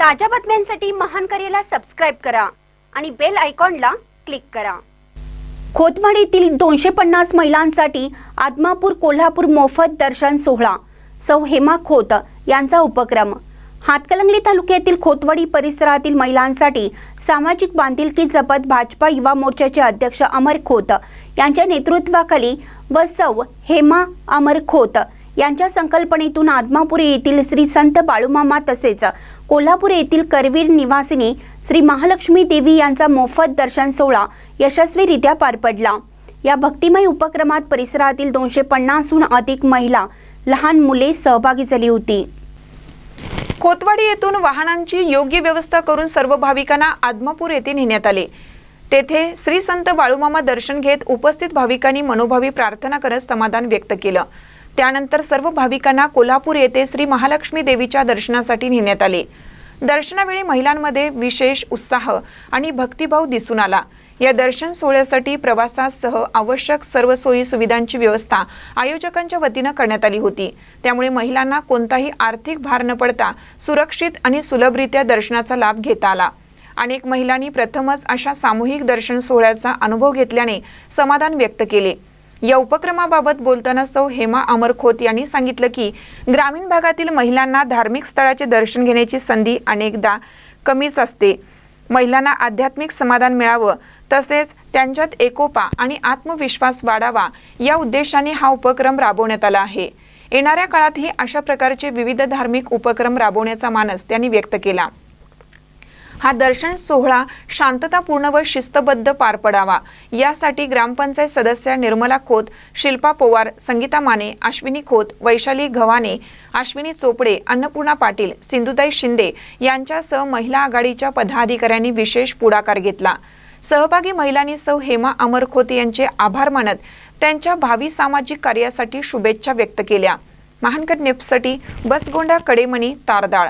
ताज्या बातम्यांसाठी महान करेला सबस्क्राईब करा आणि बेल आयकॉनला क्लिक करा. खोतवाडीतील दोनशे पन्नास महिलांसाठी आदमापूर कोल्हापूर मोफत दर्शन सोहळा सौ हेमा खोत यांचा उपक्रम. हातकलंगली तालुक्यातील खोतवाडी परिसरातील महिलांसाठी सामाजिक बांधिलकी जपत भाजपा युवा मोर्चाचे अध्यक्ष अमर खोत यांच्या नेतृत्वाखाली व सौ हेमा अमर खोत यांच्या संकल्पनेतून आदमापुरी येथील श्री संत बाळूमामा तसेच कोल्हापूर येथील करवीर निवासिनी श्री महालक्ष्मी देवी यांचा मोफत दर्शन सोहळा यशस्वीरित्या पार पडला. या भक्तिमय उपक्रमात परिसरातील दोनशे पन्नासहून अधिक महिला लहान मुले सहभागी झाली होती. खोतवाडी येथून वाहनांची योग्य व्यवस्था करून सर्व भाविकांना आदमापूर येथे नेण्यात आले. तेथे श्री संत बाळूमामा दर्शन घेत उपस्थित भाविकांनी मनोभावी प्रार्थना करत समाधान व्यक्त केलं. त्यानंतर सर्व भाविकांना कोल्हापूर येथे श्री महालक्ष्मी देवीच्या दर्शनासाठी नेण्यात आले. दर्शनावेळी महिलांमध्ये विशेष उत्साह आणि भक्तिभाव दिसून आला. या दर्शन सोहळ्यासाठी प्रवासासह आवश्यक सर्व सोयी सुविधांची व्यवस्था आयोजकांच्या वतीनं करण्यात आली होती. त्यामुळे महिलांना कोणताही आर्थिक भार न पडता सुरक्षित आणि सुलभरित्या दर्शनाचा लाभ घेता आला. अनेक महिलांनी प्रथमच अशा सामूहिक दर्शन सोहळ्याचा अनुभव घेतल्याने समाधान व्यक्त केले. या उपक्रमाबाबत बोलताना सौ हेमा अमर खोत यांनी सांगितलं की ग्रामीण भागातील महिलांना धार्मिक स्थळाचे दर्शन घेण्याची संधी अनेकदा कमीच असते. महिलांना आध्यात्मिक समाधान मिळावं तसेच त्यांच्यात एकोपा आणि आत्मविश्वास वाढावा या उद्देशाने हा उपक्रम राबवण्यात आला आहे. येणाऱ्या काळातही अशा प्रकारचे विविध धार्मिक उपक्रम राबवण्याचा मानस त्यांनी व्यक्त केला. हा दर्शन सोहळा शांततापूर्ण व शिस्तबद्ध पार पडावा. यासाठी ग्रामपंचायत सदस्या निर्मला खोत शिल्पा पोवार संगीता माने अश्विनी खोत वैशाली घवाने अश्विनी चोपडे अन्नपूर्णा पाटील सिंधुताई शिंदे यांच्यासह महिला आघाडीच्या पदाधिकाऱ्यांनी विशेष पुढाकार घेतला. सहभागी महिलांनी सौ हेमा अमर खोत यांचे आभार मानत त्यांच्या भावी सामाजिक कार्यासाठी शुभेच्छा व्यक्त केल्या. महानकर नेपसाठी बसगोंडा कडेमणी तारदाळ.